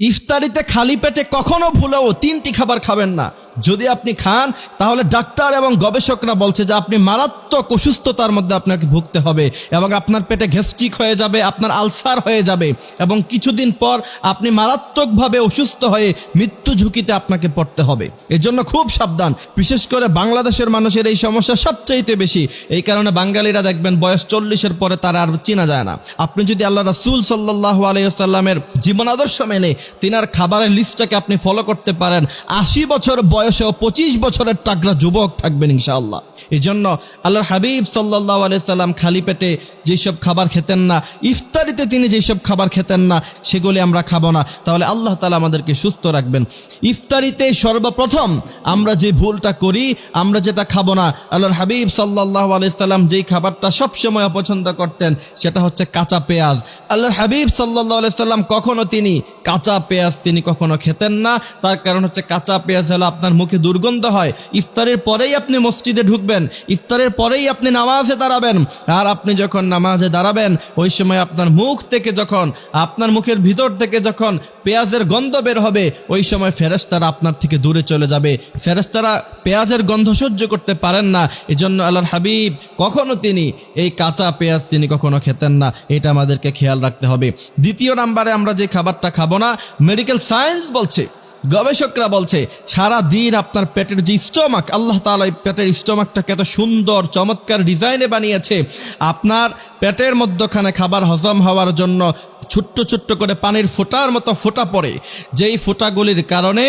ইফতারিতে খালি পেটে কখনো ভুলেও তিনটি খাবার খাবেন না। যদি আপনি খান, তাহলে ডাক্তার এবং গবেষকরা বলছে যে আপনি মারাত্মক অসুস্থতার মধ্যে আপনাকে ভুগতে হবে এবং আপনার পেটে গ্যাস্ট্রিক হয়ে যাবে, আপনার আলসার হয়ে যাবে এবং কিছুদিন পর আপনি মারাত্মকভাবে অসুস্থ হয়ে মৃত্যু ঝুঁকিতে আপনাকে পড়তে হবে। এজন্য খুব সাবধান। বিশেষ করে বাংলাদেশের মানুষের এই সমস্যা সবচাইতে বেশি। এই কারণে বাঙালিরা দেখবেন বয়স চল্লিশের পরে তারা আর চেনা যায় না। আপনি যদি আল্লাহ রাসুল সাল্লাহ আলাইসাল্লামের জীবন আদর্শ মেনে তিনার খাবারের লিস্টটাকে আপনি ফলো করতে পারেন, আশি বছর বয়সেও পঁচিশ বছরের টাকরা যুবক থাকবেন ইনশাআল্লাহ। এই জন্য আল্লাহর হাবিব সাল্লাহ আলাইসাল্লাম খালি পেটে যেসব খাবার খেতেন না, ইফতারিতে তিনি যেসব খাবার খেতেন না, সেগুলি আমরা খাব না। তাহলে আল্লাহ তালা আমাদেরকে সুস্থ রাখবেন। ইফতারিতে সর্বপ্রথম আমরা যে ভুলটা করি, আমরা যেটা খাব না। আল্লাহর হাবিব সাল্লাহ আলাইসাল্লাম যেই খাবারটা সবসময় অপছন্দ করতেন, সেটা হচ্ছে কাঁচা পেঁয়াজ। আল্লাহর হাবিব সাল্লাহ আলাইসাল্লাম কখনো তিনি কাঁচা পেঁয়াজ তিনি কখনো খেতেন না। তার কারণ হচ্ছে কাঁচা পেঁয়াজ হলো আপনার মুখে দুর্গন্ধ হয়, ইফতারের পরেই আপনি মসজিদে ঢুকবেন, ইফতারের পরেই আপনি নামাজে দাঁড়াবেন। আর আপনি যখন নামাজে দাঁড়াবেন, ওই সময় আপনার মুখ থেকে যখন, আপনার মুখের ভিতর থেকে যখন পেঁয়াজের গন্ধ বের হবে, ওই সময় ফেরেস্তারা আপনার থেকে দূরে চলে যাবে। ফেরেস্তারা পেঁয়াজের গন্ধ সহ্য করতে পারেন না। এজন্য আল্লাহর হাবিব, কখনো তিনি এই কাঁচা পেঁয়াজ তিনি কখনো খেতেন না। এটা আমাদেরকে খেয়াল রাখতে হবে। দ্বিতীয় নাম্বারে আমরা যে খাবারটা খাব না মেডিকেল সায়েন্স বলছে গবেষকরা বলছে, সারা দিন আপনার পেটের যে স্টোমাক, আল্লাহ তালা এই পেটের স্টোমাকটাকে এত সুন্দর, চমৎকার ডিজাইনে বানিয়েছে। আপনার পেটের মধ্যখানে খাবার হজম হওয়ার জন্য ছোট্ট ছোট্ট করে পানির ফোঁটার মতো ফোঁটা পড়ে। যেই ফোঁটাগুলির কারণে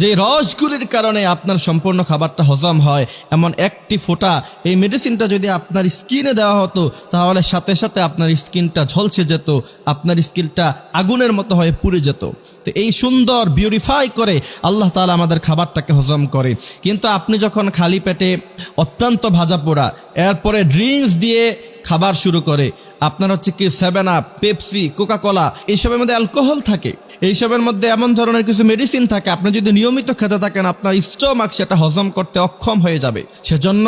যে রসগুলির কারণে আপনার সম্পূর্ণ খাবারটা হজম হয়, এমন একটি ফোঁটা, এই মেডিসিনটা যদি আপনার স্কিনে দেওয়া হতো, তাহলে সাথে সাথে আপনার স্কিনটা ঝলসে যেত, আপনার স্কিনটা আগুনের মতো হয়ে পুড়ে যেত। তো এই সুন্দর বিউরিফাই করে আল্লাহ তালা আমাদের খাবারটাকে হজম করে। কিন্তু আপনি যখন খালি পেটে অত্যন্ত ভাজা পোড়া, এরপরে ড্রিঙ্কস দিয়ে খাবার শুরু করে। আপনার হচ্ছে কি seven up Pepsi coca cola এইসবের মধ্যে অ্যালকোহল থাকে। এইসবের মধ্যে এমন ধরনের কিছু মেডিসিন থাকে, আপনি যদি নিয়মিত খেতে থাকেন, আপনার স্টোমাক সেটা হজম করতে অক্ষম হয়ে যাবে। সেজন্য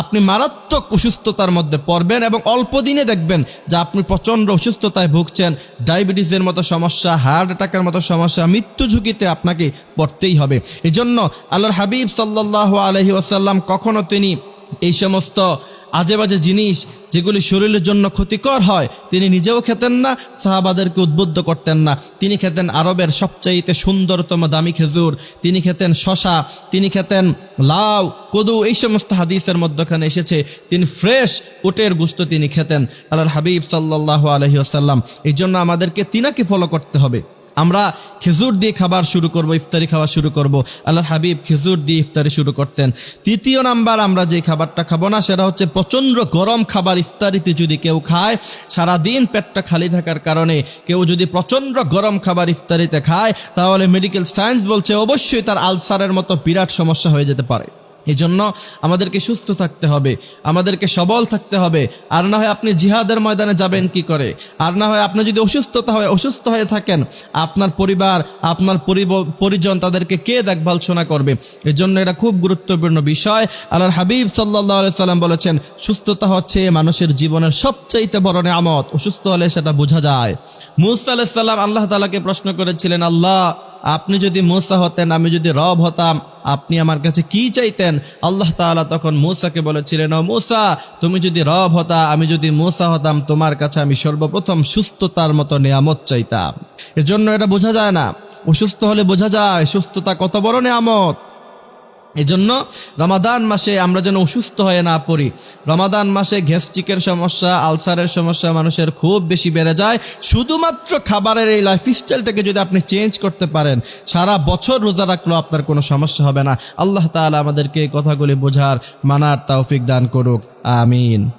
আপনি মারাত্মক অসুস্থতার মধ্যে পড়বেন এবং অল্প দিনে দেখবেন যে আপনি প্রচণ্ড অসুস্থতায় ভুগছেন, ডায়াবেটিসের মতো সমস্যা হার্ট অ্যাটাকের মতো সমস্যা, মৃত্যু ঝুঁকিতে আপনাকে পড়তেই হবে। এই জন্য আল্লাহর হাবিব সাল্লাহ আলহি ওসাল্লাম কখনো তিনি এই সমস্ত আজে বাজে জিনিস যেগুলি শরীরের জন্য ক্ষতিকর হয়, তিনি নিজেও খেতেন না, সাহাবাদেরকে উদ্বুদ্ধ করতেন না। তিনি খেতেন আরবের সবচাইতে সুন্দরতম দামি খেজুর, তিনি খেতেন শশা তিনি খেতেন লাউ, কদু, এই সমস্ত হাদিসের মধ্যখানে এসেছে, তিনি ফ্রেশ উটের গুস্ত তিনি খেতেন। আল্লাহর হাবিব সাল্লাহ আলহি আসাল্লাম এই জন্য আমাদেরকে তিনাকে ফলো করতে হবে। আমরা খেজুর দিয়ে খাবার শুরু করব, ইফতারি খাওয়া শুরু করব। আল্লাহর হাবিব খেজুর দিয়ে ইফতারি শুরু করতেন। তৃতীয় নাম্বার, আমরা যে খাবারটা খাব না, সেটা হচ্ছে প্রচণ্ড গরম খাবার ইফতারিতে যদি কেউ খায়, সারাদিন পেটটা খালি থাকার কারণে কেউ যদি প্রচণ্ড গরম খাবার ইফতারিতে খায়, তাহলে মেডিকেল সায়েন্স বলছে অবশ্যই তার আলসারের মতো বিরাট সমস্যা হয়ে যেতে পারে। এই জন্য আমাদেরকে সুস্থ থাকতে হবে, আমাদেরকে সবল থাকতে হবে। আর না হয় আপনি জিহাদের ময়দানে যাবেন কি করে? আর না হয় আপনি যদি অসুস্থতা হয় অসুস্থ হয়ে থাকেন, আপনার পরিবার, আপনার পরিজন তাদেরকে কে দেখভাল শোনা করবে? এই জন্য এটা খুব গুরুত্বপূর্ণ বিষয়। আল্লাহর হাবিব সাল্লাহ সাল্লাম বলেছেন, সুস্থতা হচ্ছে মানুষের জীবনের সবচাইতে বড় নিয়ামত। অসুস্থ হলে সেটা বোঝা যায়। মুসা আলাইসাল্লাম আল্লাহ তালাকে প্রশ্ন করেছিলেন, আল্লাহ, আপনি যদি মুসা হতেন, আমি যদি রব হতাম আপনি আমার কাছে কি চাইতেন? আল্লাহ তালা তখন মোসাকে বলেছিলেন, ও মুসা, তুমি যদি রব হতা, আমি যদি মোসা হতাম, তোমার কাছে আমি সর্বপ্রথম সুস্থতার মতো নিয়ামত চাইতাম। এজন্য এটা বোঝা যায় না। অসুস্থ হলে বোঝা যায়, সুস্থতা কত বড় নিয়ামত। এজন্য রমাদান মাসে আমরা যেন অসুস্থ হয়ে না পড়ি। রমাদান মাসে গ্যাস্ট্রিকের সমস্যা, আলসারের সমস্যা মানুষের খুব বেশি বেড়ে যায়। শুধুমাত্র খাবারের এই লাইফ লাইফস্টাইলটাকে যদি আপনি চেঞ্জ করতে পারেন, সারা বছর রোজা রাখলেও আপনার কোনো সমস্যা হবে না। আল্লাহ তালা আমাদেরকে কথাগুলি বোঝার মানার তৌফিক দান করুক। আমিন।